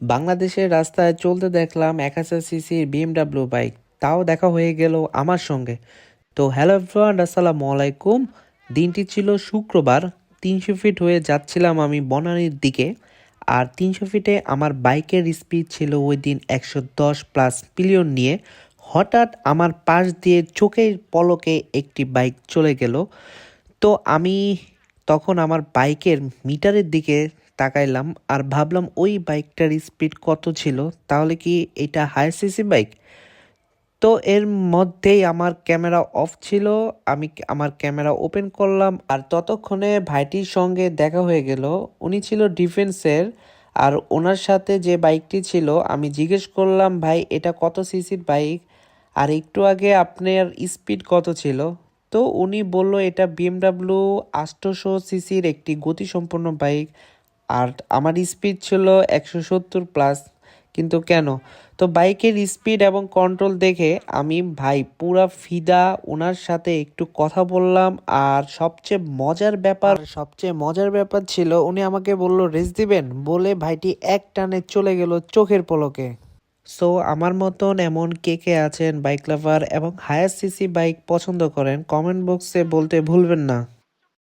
বাংলাদেশের রাস্তায় চলতে দেখলাম এক হাজার সিসির বিএমডাব্লিউ বাইক। তাও দেখা হয়ে গেল আমার সঙ্গে। তো হ্যালো এভরিওয়ান, আসসালামু আলাইকুম। দিনটি ছিল শুক্রবার। তিনশো ফিট হয়ে যাচ্ছিলাম আমি বনানীর দিকে। আর তিনশো ফিটে আমার বাইকের স্পিড ছিল ওই দিন একশো দশ প্লাস পিলিয়ন নিয়ে। হঠাৎ আমার পাশ দিয়ে চোখের পলকে একটি বাইক চলে গেল। তো আমি তখন আমার বাইকের মিটারের দিকে তাকাইলাম আর ভাবলাম ওই বাইকটার স্পিড কত ছিল, তাহলে কি এটা হাই সিসি বাইক তো এর মধ্যেই আমার ক্যামেরা অফ ছিল, আমি আমার ক্যামেরা ওপেন করলাম আর ততক্ষণে ভাইটির সঙ্গে দেখা হয়ে গেল। উনি ছিল ডিফেন্সের আর ওনার সাথে যে বাইকটি ছিল, আমি জিজ্ঞেস করলাম, ভাই, এটা কত সিসির বাইক আর একটু আগে আপনার স্পিড কত ছিল? তো উনি বলল, এটা বিএমডাব্লিউ আটশোশো সিসির একটি গতিসম্পন্ন বাইক আর আমার স্পিড ছিল একশো সত্তর প্লাস কিন্তু কেন? তো বাইকের স্পিড এবং কন্ট্রোল দেখে আমি, ভাই, পুরা ফিদা ওনার সাথে একটু কথা বললাম আর সবচেয়ে মজার ব্যাপার, সবচেয়ে মজার ব্যাপার ছিল, উনি আমাকে বলল, রেস দিবেন? বলে ভাইটি এক টানে চলে গেল চোখের পলকে। সো আমার মতন এমন কে কে আছেন বাইক লাভার এবং হায়ার সিসি বাইক পছন্দ করেন কমেন্ট বক্সে বলতে ভুলবেন না।